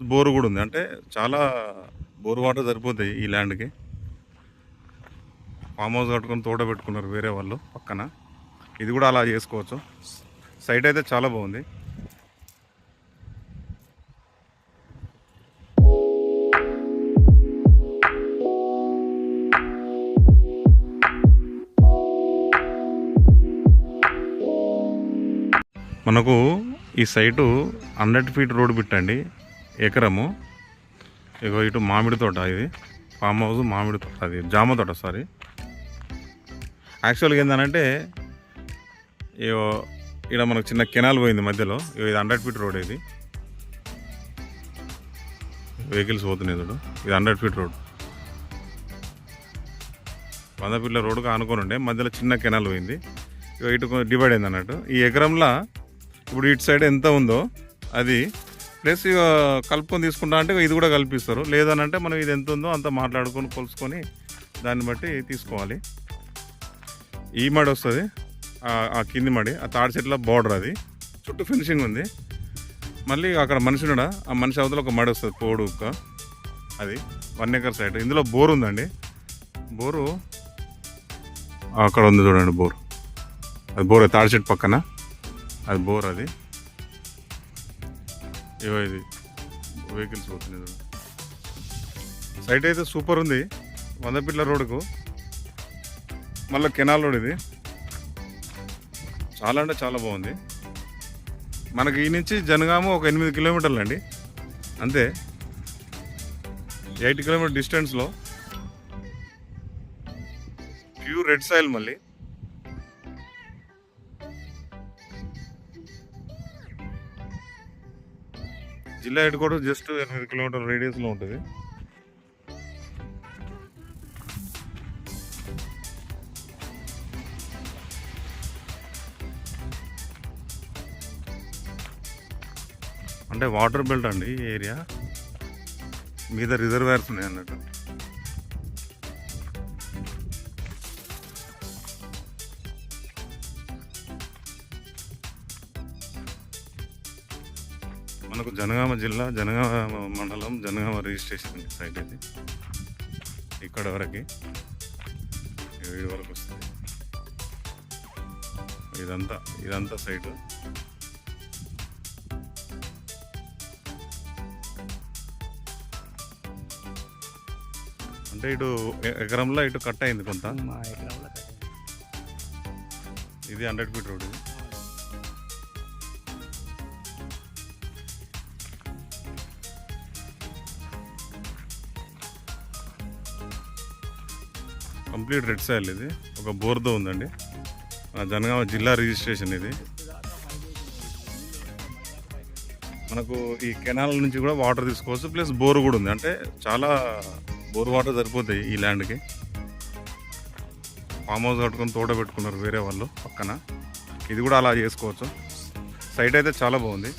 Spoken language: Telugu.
బోరు కూడా ఉంది. అంటే చాలా బోరు వాటర్ సరిపోతాయి ఈ ల్యాండ్కి. ఫామ్ హౌస్ కట్టుకొని తోట పెట్టుకున్నారు వేరే వాళ్ళు పక్కన. ఇది కూడా అలా చేసుకోవచ్చు. సైట్ అయితే చాలా బాగుంది. మనకు ఈ సైటు హండ్రెడ్ ఫీట్ రోడ్ పెట్టండి ఎకరము. ఇగో ఇటు మామిడి తోట ఇది. ఫామ్ హౌస్ మామిడి తోట అది జామ తోట సారీ. యాక్చువల్గా ఏంటంటే ఇగో ఇక్కడ మనకు చిన్న కెనాల్ పోయింది మధ్యలో. ఇగో ఇది హండ్రెడ్ ఫీట్ రోడ్ ఇది. వెహికల్స్ పోతున్నాయి చూడు. ఇది హండ్రెడ్ ఫీట్ రోడ్ వంద ఫీట్ల రోడ్కు ఆనుకొని ఉండే. మధ్యలో చిన్న కెనాల్ పోయింది. ఇగో ఇటు డివైడ్ అయింది అన్నట్టు ఈ ఎకరంలో ఇప్పుడు ఇటు సైడ్ ఎంత ఉందో అది ప్లస్ ఇక కలుపుకొని తీసుకుంటా అంటే ఇది కూడా కల్పిస్తారు. లేదనంటే మనం ఇది ఎంత ఉందో అంత మాట్లాడుకొని కొలుసుకొని దాన్ని బట్టి తీసుకోవాలి. ఈ మడి వస్తుంది. ఆ- కింది మడి ఆ తాడి చెట్ల బార్డర్ అది. చుట్టూ ఫినిషింగ్ ఉంది. మళ్ళీ అక్కడ మనిషి ఉన్నాడా? ఆ మనిషి అవతల ఒక మడి వస్తుంది పోడు అది వన్ ఎకర్ సైడ్. ఇందులో బోర్ ఉందండి. బోరు అక్కడ ఉంది చూడండి బోర్. అది బోర్ తాడి చెట్టు పక్కన. అది బోర్ అది. ఏవో ఇది. వెహికల్స్ పోతున్నాయి సైట్ అయితే సూపర్ ఉంది. వందపిట్ల రోడ్కు రోడ్డుకు. మళ్ళీ కెనాల్ రోడ్ ఇది. చాలా అంటే చాలా బాగుంది. మనకి ఈ నుంచి జనగామ ఒక ఎనిమిది కిలోమీటర్లు అండి. అంతే. ఎయిట్ కిలోమీటర్ డిస్టెన్స్లో. ప్యూర్ రెడ్ సాయిల్ మళ్ళీ. జిల్లా హెడ్ క్వార్టర్ జస్ట్ ఎనిమిది కిలోమీటర్ రేడియస్లో ఉంటుంది. అంటే వాటర్ బెల్ట్ అండి ఈ ఏరియా. మీద రిజర్వాయర్స్ ఉన్నాయి అన్నట్టు మనకు జనగామ జిల్లా జనగామ మండలం జనగామ రిజిస్ట్రేషన్ సైట్ ఇది. ఇక్కడ వరకు వీడి వరకు వస్తుంది. ఇదంతా ఇదంతా సైటు. అంటే ఇటు ఎకరంలో ఇటు కట్ అయింది కొంత. ఇది హండ్రెడ్ ఫీట్ రోడ్ ఇది. కంప్లీట్ రెడ్ సాయిల్ ఇది. ఒక బోర్దో ఉందండి. జనగామ జిల్లా రిజిస్ట్రేషన్ ఇది. మనకు ఈ కెనాల్ నుంచి కూడా వాటర్ తీసుకోవచ్చు. ప్లస్ బోర్ కూడా ఉంది. అంటే చాలా బోర్ వాటర్ సరిపోతాయి ఈ ల్యాండ్కి. ఫామ్ హౌస్ కట్టుకొని తోట పెట్టుకున్నారు వేరే వాళ్ళు పక్కన. ఇది కూడా అలా చేసుకోవచ్చు. సైట్ అయితే చాలా బాగుంది.